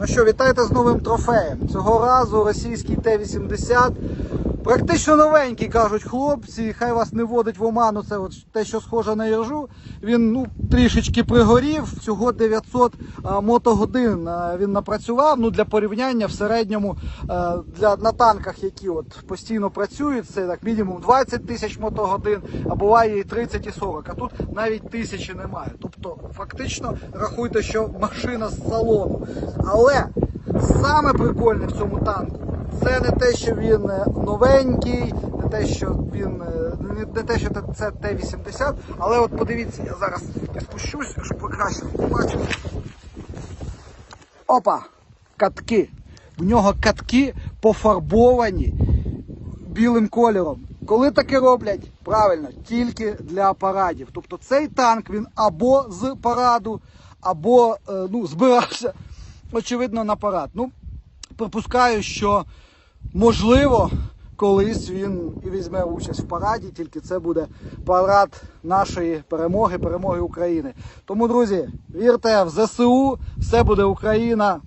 Ну що, вітайте з новим трофеєм. Цього разу російський Т-80. Практично новенький, кажуть хлопці. Хай вас не вводить в оману. Це от те, що схоже на іржу. Він ну, трішечки пригорів. Всього 900 а, мотогодин а, він напрацював. Ну, для порівняння в середньому а, для, на танках, які от постійно працюють, це так мінімум 20 тисяч мотогодин, а буває і 30 і 40. А тут навіть тисячі немає. Тобто, фактично рахуйте, що машина з салону. Але саме прикольне в цьому танку. Це не те, що він е, новенький, не те, що він е, не, те, що це Т-80, але от подивіться, я зараз спущусь, щоб ви краще побачили. Опа! Катки. В нього катки пофарбовані білим кольором. Коли таке роблять? Правильно, тільки для парадів. Тобто цей танк він або з параду, або е, ну, збирався, очевидно, на парад. Ну, припускаю, що можливо колись він і візьме участь в параді, тільки це буде парад нашої перемоги, перемоги України. Тому, друзі, вірте в ЗСУ, все буде Україна.